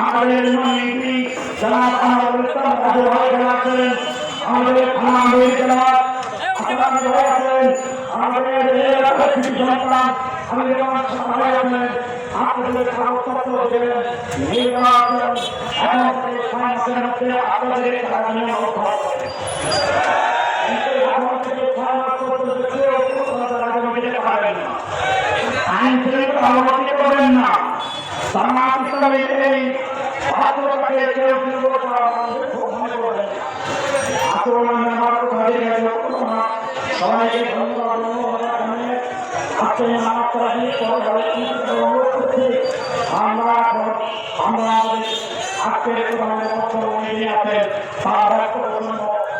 আমাদের মন্ত্রী যারা আমাদের খেলাচ্ছেন আমাদের আমাদের যারা আছেন আমাদের সন্তান আমাদের আমার ভালো আছেন আপনাদের কাগজপত্র দেবেন নির্বাচন আমাদের সমাজের আপনাদের হতে হবে আইন শৃঙ্খলা অবনতি করবেন না সমাজ হিসাবে এই আমার সবাইকে ধন্যবাদ আজকে নামাজ পড়াই আমরা আমরা আজকে কোরআনের পক্ষ নিয়ে আছেন তার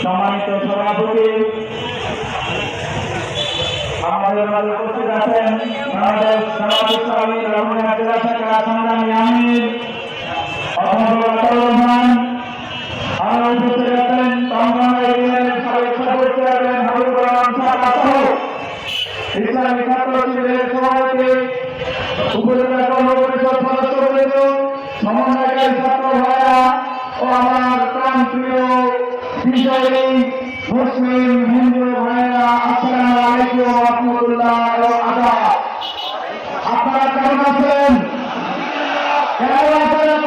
সম্মানিত সভাপতি আমাদের মাঝে উপস্থিত আছেন বাংলাদেশ জামাত ইসলামী রহমানিয়া জেলা উপস্থিত ইসলামী ছাত্র শিবিরের সভাপতি উপজেলা কর্ম পরিষদ সদস্যবৃন্দ সমন্বয়কারী ছাত্র ভাইরা ও আমার প্রান্তীয় বিষয়ী মুসলিম হিন্দু ভাইরা আসসালামু আলাইকুম রহমতুল্লাহ আদাব আপনারা কেমন আছেন কেমন আছেন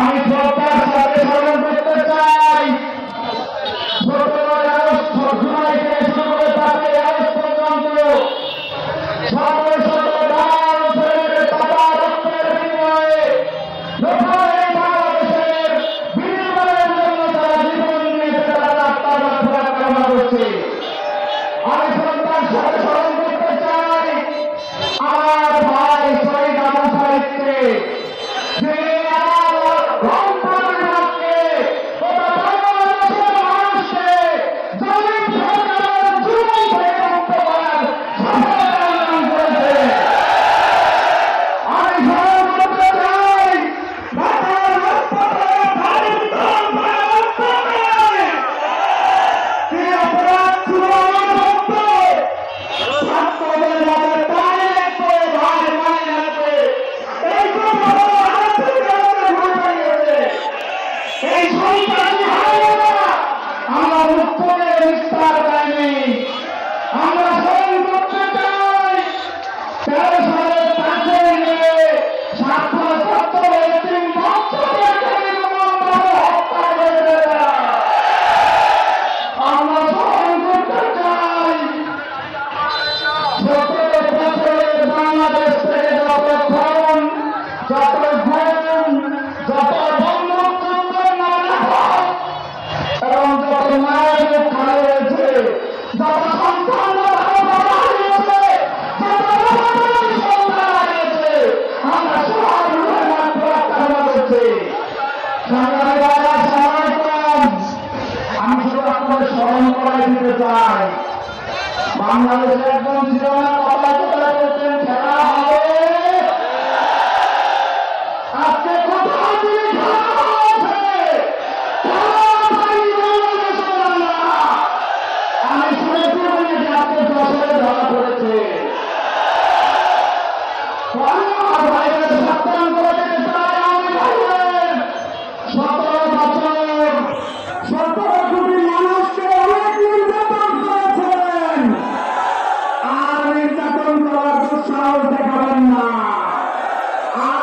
আমি শ্রদ্ধার বাংলাদেশের একজন ছিল না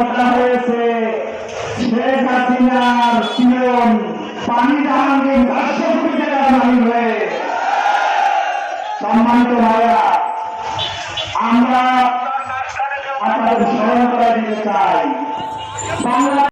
ঘটনা হয়েছে। শেখ হাসিনার পিয়ন পানি জাহাঙ্গীর রাষ্ট্র সুবিধার বাহির হয়ে। সম্মানিত ভাইয়া আমরা আপনাদের স্মরণ করে দিতে চাই। বাংলা